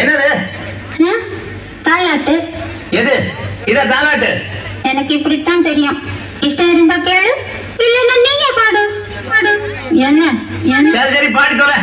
என்னது? தாலாட்டு. எது? இத தாலாட்டு? எனக்கு இப்படித்தான் தெரியும். இஷ்டம் இருந்தா கேளு. இல்லைன்னா நீயே பாடு. பாடு. என்ன? என்ன? சரி சரி பாடிக்கோல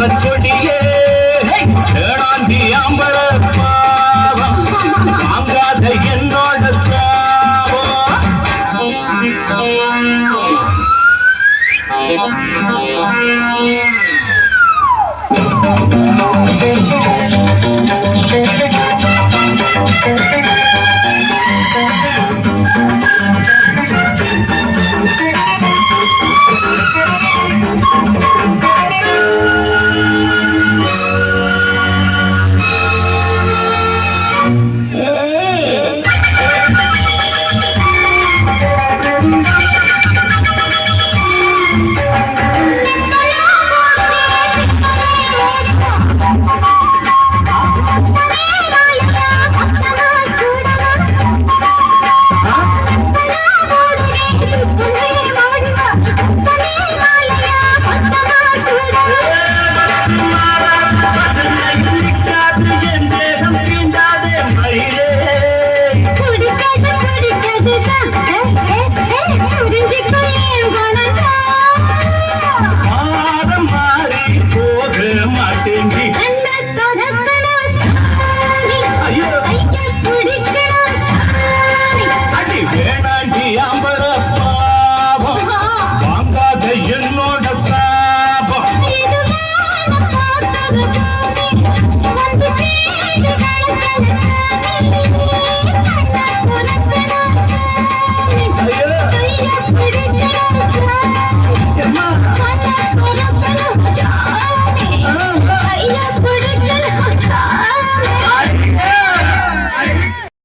மரச்சொடியே வேளாண்டி அம்பள பாவம் தாங்காத என்னோட சாவம்